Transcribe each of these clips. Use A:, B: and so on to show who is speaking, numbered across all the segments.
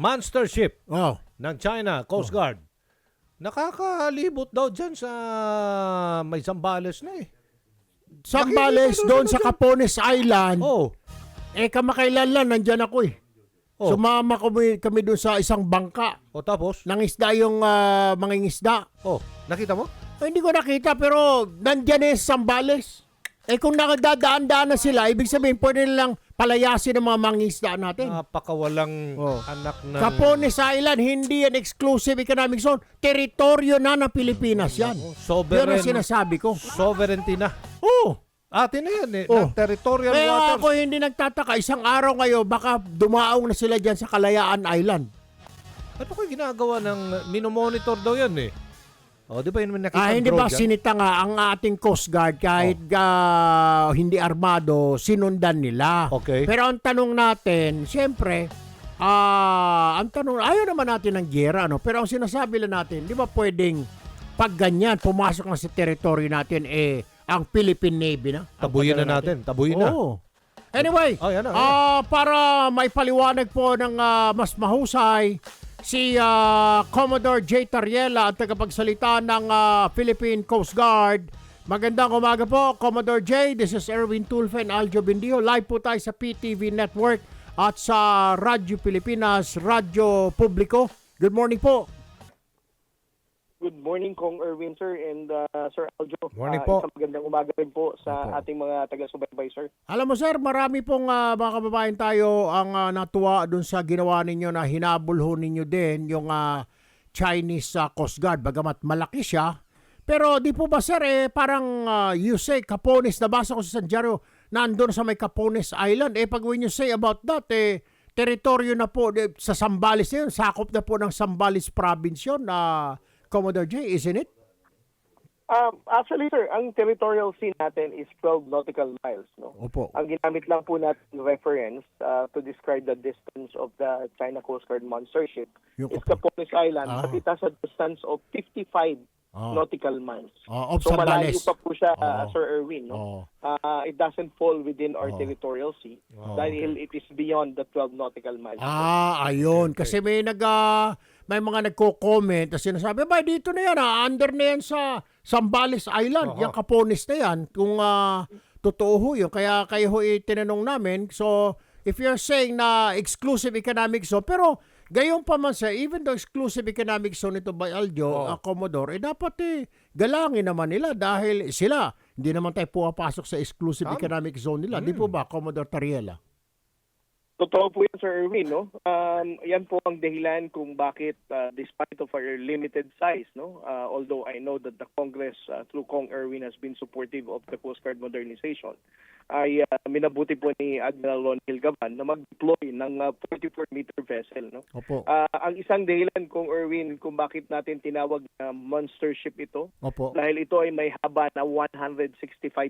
A: monster ship
B: Oh.
A: ng China Coast Guard. Nakakalibot daw dyan sa may Zambales na eh.
B: Sambales
A: Nakikita
B: doon sa. Capones Island.
A: Oh.
B: Eh kamakailan lang, nandyan ako eh.
A: Oh.
B: Sumama kami, kami doon sa isang bangka.
A: O tapos?
B: Nang isda yung ah, mga isda.
A: Oh, nakita mo?
B: Eh, hindi ko nakita pero nandyan eh sa Sambales. Eh kung nakadadaan-daan na sila, ibig sabihin pwede nilang palayasin ang mga mangingisda natin.
A: Napakawalang
B: Oh.
A: anak ng...
B: Capones Island, hindi yan exclusive economic zone. Teritoryo na ng Pilipinas yan.
A: Oh,
B: Yan
A: sovereign,
B: ang sinasabi ko.
A: sovereignty na.
B: Oo.
A: Atin na yan eh.
B: Oh.
A: ng territorial
B: Kaya
A: waters.
B: ako hindi nagtataka. Isang araw ngayon, baka dumaong na sila dyan sa Kalayaan Island.
A: Ano ko ginagawa ng minomonitor daw yan eh? O, di ba yun may nakita
B: Ah, hindi ba sinita nga ang ating Coast Guard kahit ah, hindi armado, sinundan nila.
A: Okay.
B: Pero ang tanong natin, siyempre, ah, ang tanong, ayaw naman natin ng gera, ano? Pero ang sinasabi lang natin, di ba pwedeng pag ganyan, pumasok na sa teritoryo natin, eh, ang Philippine Navy na? Ang
A: Tabuyin na
B: padala
A: natin. Tabuyin na.
B: Oo. Anyway,
A: Oh, yan na, yan na.
B: ah, para may paliwanag po ng ah, mas mahusay, si ah, Commodore J. Tariela ang tagapagsalita ng ah, Philippine Coast Guard. Magandang umaga po, Commodore J. This is Erwin Tulfo and Aljo Bindio. Live po tayo sa PTV Network at sa Radyo Pilipinas, Radyo Publiko. Good morning po.
C: Morning, Kong Erwin, sir, and uh, Sir Aljo.
A: Morning
C: Ah,
A: po.
C: Isang magandang umaga rin po sa
A: Opo.
C: ating mga taga-subaybay, sir.
B: Alam mo sir, marami pong ah, mga kababayan tayo ang ah, natuwa dun sa ginawa ninyo na hinabol ho ninyo din yung ah, Chinese ah, Coast Guard. Bagamat malaki siya. Pero di po ba sir, eh, parang ah, you say Capones, nabasa ko sa San Diego, nandun sa may Capones Island. Eh pag when you say about that, eh, teritoryo na po eh, sa Sambales na yun, sakop na po ng Sambales province yun, na Commodore J, isn't it?
C: Um, actually, sir, ang territorial sea natin is 12 nautical miles. No?
B: Opo.
C: Ang ginamit lang po natin reference uh, to describe the distance of the China Coast Guard monster ship
B: Yung
C: is Capones Island,
B: Ah.
C: but it has a distance of 55
B: Ah.
C: nautical miles.
B: Of
C: so malayo pa po siya, uh,
B: Oo.
C: Sir Erwin. No?
B: Oo.
C: Uh, it doesn't fall within our
B: Oo.
C: territorial sea
B: Oo.
C: dahil it is beyond the 12 nautical miles.
B: Ah, ayun. Kasi may nag ah, may mga nagko-comment na sinasabi, ba dito na yan, ah, under na yan sa Sambales Island,
A: Oo.
B: yung Capones na yan, kung ah, totoo ho yun. Kaya kayo ho itinanong namin, so if you're saying na exclusive economic zone, pero gayon pa man sa, even though exclusive economic zone ito by Aljo,
A: Oo.
B: ah, Commodore, eh dapat eh, galangin naman nila dahil sila, hindi naman tayo pumapasok sa exclusive
A: Tama.
B: economic zone nila. Di po ba, Commodore Tariela?
C: Totoo po yan, Sir Erwin, no? Um, yan po ang dahilan kung bakit, uh, despite of our limited size, no? Uh, although I know that the Congress, uh, through Kong Erwin, has been supportive of the Coast Guard modernization, ay uh, minabuti po ni Admiral Ron Hilgaban na mag-deploy ng uh, 44-meter vessel, no?
B: Opo.
C: Uh, ang isang dahilan, Kong Erwin, kung bakit natin tinawag na monster ship ito,
B: Opo.
C: dahil ito ay may haba na 165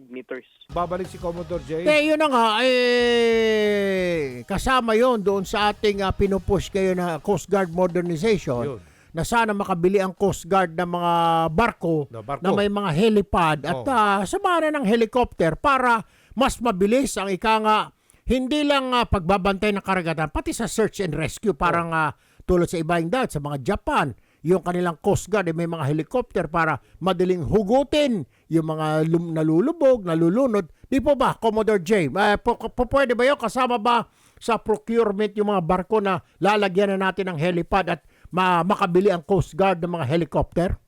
C: meters.
A: Babalik si Commodore J.
B: Eh, yun na nga, eh, kasama yon doon sa ating uh, pinupush kayo na Coast Guard modernization
A: Yun.
B: na sana makabili ang Coast Guard ng mga barko
A: Na barko.
B: na may mga helipad at
A: Oh.
B: uh, samahan ng helicopter para mas mabilis ang ika nga hindi lang ah, pagbabantay ng karagatan pati sa search and rescue parang ah, tulad sa ibang dagat sa mga Japan yung kanilang Coast Guard eh, may mga helicopter para madaling hugutin yung mga lum- nalulubog, nalulunod. Di po ba, Commodore J? Eh, po, po, pwede ba yun? Kasama ba sa procurement yung mga barko na lalagyan na natin ng helipad at ma- makabili ang Coast Guard ng mga helicopter?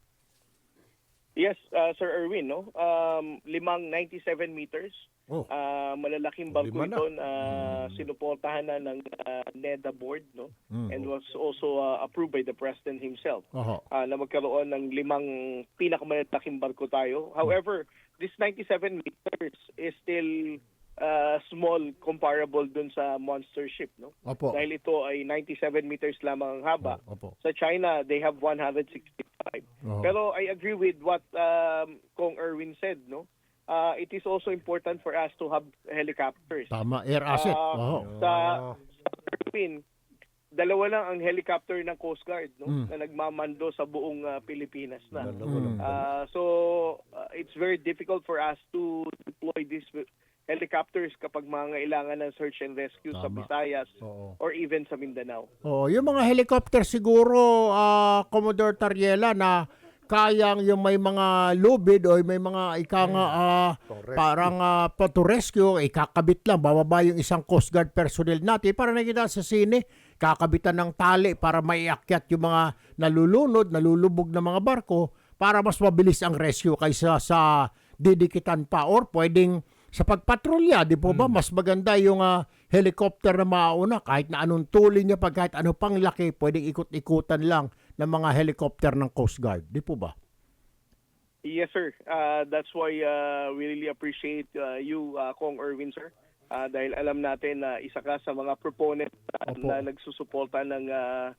C: Yes, uh, Sir Erwin, no? Um, limang 97 meters.
B: Oh.
C: Ah, malalaking bangko
A: na.
C: ito na sinuportahan na ng ah, NEDA board, no?
B: Mm.
C: And was also ah, approved by the President himself.
B: Oho.
C: ah, na magkaroon ng limang pinakamalaking barko tayo. However, this 97 meters is still ah, small comparable dun sa monster ship, no?
B: Opo.
C: Dahil ito ay 97 meters lamang ang haba.
B: Opo.
C: Sa China, they have 165.
B: Oo.
C: Pero I agree with what um, Kong Erwin said, no? Uh, it is also important for us to have helicopters.
B: Tama, air asset.
C: Ah,
B: Oho.
C: Sa, sa Erwin, dalawa lang ang helicopter ng Coast Guard, no?
B: Mm.
C: Na nagmamando sa buong uh, Pilipinas na.
B: Mm.
C: Uh, so, uh, it's very difficult for us to deploy these helicopters kapag mga kailangan ng search and rescue sa
B: Tama.
C: Visayas
B: Oo.
C: or even sa Mindanao.
B: Oh, yung mga helicopter siguro ah, Commodore Tariela na kayang yung may mga lubid o may mga ika nga ah, parang uh, to rescue ikakabit lang bababa yung isang Coast Guard personnel natin para nakita sa sine kakabitan ng tali para maiakyat yung mga nalulunod nalulubog na mga barko para mas mabilis ang rescue kaysa sa didikitan pa or pwedeng sa pagpatrolya, di po ba, mas maganda yung ah, helicopter na mauna kahit na anong tuloy niya pag kahit ano pang laki, pwedeng ikot-ikutan lang ng mga helicopter ng Coast Guard. Di po ba?
C: Yes, sir. Uh, that's why uh, we really appreciate uh, you, uh, Kong Erwin, sir. Uh, dahil alam natin na isa ka sa mga proponent uh,
B: Opo.
C: na nagsusuporta ng uh,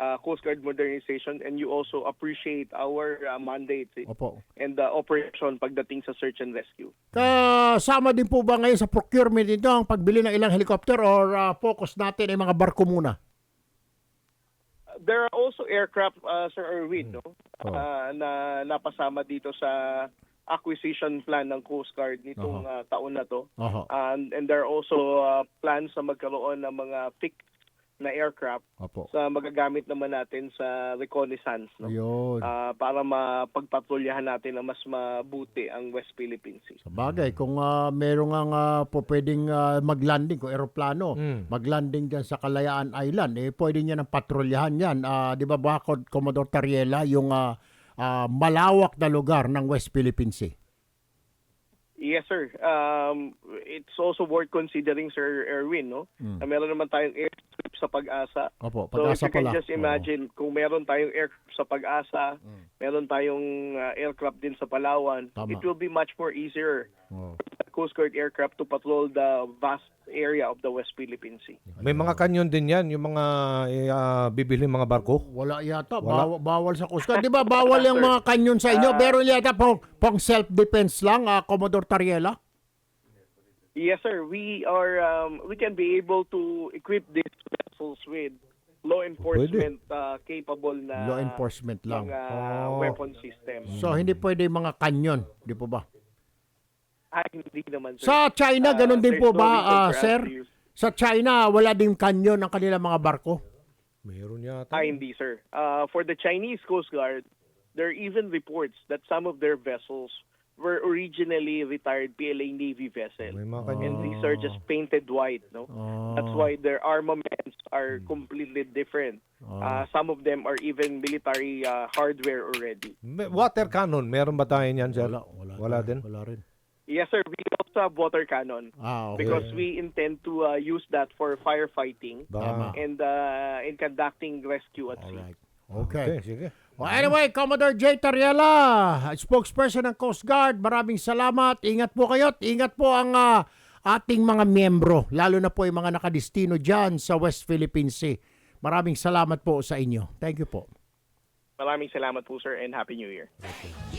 C: uh, Coast Guard modernization and you also appreciate our uh, mandate
B: Opo.
C: and the operation pagdating sa search and rescue.
B: Kasama din po ba ngayon sa procurement nito ang pagbili ng ilang helicopter or ah, focus natin ay mga barko muna?
C: There are also aircraft, uh, Sir Erwin, no?
B: Oh.
C: Uh, na napasama dito sa acquisition plan ng Coast Guard nitong uh, taon na to.
B: Oho.
C: And, and there are also uh, plans na magkaroon ng mga fixed na aircraft
B: Opo.
C: sa magagamit naman natin sa reconnaissance no?
B: Ayun.
C: Ah, para mapagpatrolyahan natin na mas mabuti ang West Philippine Sea.
B: Sa bagay, kung uh, meron nga nga po pwedeng ah, maglanding, kung eroplano,
A: Mm.
B: maglanding dyan sa Kalayaan Island, eh pwede niya ng patrolyahan yan. Ah, di ba ba, Cod- Commodore Tariela, yung ah, ah, malawak na lugar ng West Philippine Sea?
C: Yes, sir. Um, it's also worth considering, Sir Erwin, no?
B: Mm.
C: Na meron naman tayong airstrip sa pag-asa.
B: Opo,
C: So if
B: pag-asa
C: you can
B: pala.
C: just imagine, kung meron tayong aircraft sa pag-asa, meron tayong uh, aircraft din sa Palawan,
B: Mm. Tama.
C: it will be much more easier
B: Oo.
C: for the Coast Guard aircraft to patrol the vast area of the West Philippine Sea.
A: May mga kanyon din yan, yung mga ah, bibili mga barko.
B: Wala yata,
A: Wala.
B: Bawal, bawal sa Coast Guard. Di ba bawal yung mga kanyon sa inyo? Pero yata pong, pong self-defense lang, ah, Commodore Tariela?
C: Yes, sir. We are um, we can be able to equip these vessels with law enforcement uh, capable na
B: Law enforcement lang.
C: mga
A: Oh.
C: weapon system.
B: So, hindi pwede yung mga kanyon, di po ba?
C: Ah, hindi naman, sir.
B: Sa China,
C: Ah,
B: ganun din
C: there's
B: po
C: no
B: ba,
C: reason
B: ah,
C: for us
B: sir?
C: to use-
B: Sa China, wala din kanyon ang kanilang mga barko?
A: Meron yata.
C: Ah, hindi, sir. Uh, for the Chinese Coast Guard, there are even reports that some of their vessels were originally retired PLA Navy vessels.
A: May mga
C: And these are just painted white, no?
B: Oh.
C: That's why their armaments are completely different. Uh, some of them are even military uh, hardware already.
A: May- Water cannon, meron ba tayo niyan, sir?
B: Wala, wala.
A: Wala din?
B: Wala rin.
C: Yes, sir. We also have water cannon
B: Ah, okay.
C: because we intend to uh, use that for firefighting
A: Ba-
C: and uh, in conducting rescue at sea.
B: Alright.
A: Okay,
B: Okay.
A: sige.
B: Well, anyway, Commodore J. Tariela, spokesperson ng Coast Guard, maraming salamat. Ingat po kayo at ingat po ang ah, ating mga miyembro, lalo na po yung mga nakadistino dyan sa West Philippine Sea. Maraming salamat po sa inyo. Thank you po.
C: Maraming salamat po, sir, and Happy New Year.
B: Okay.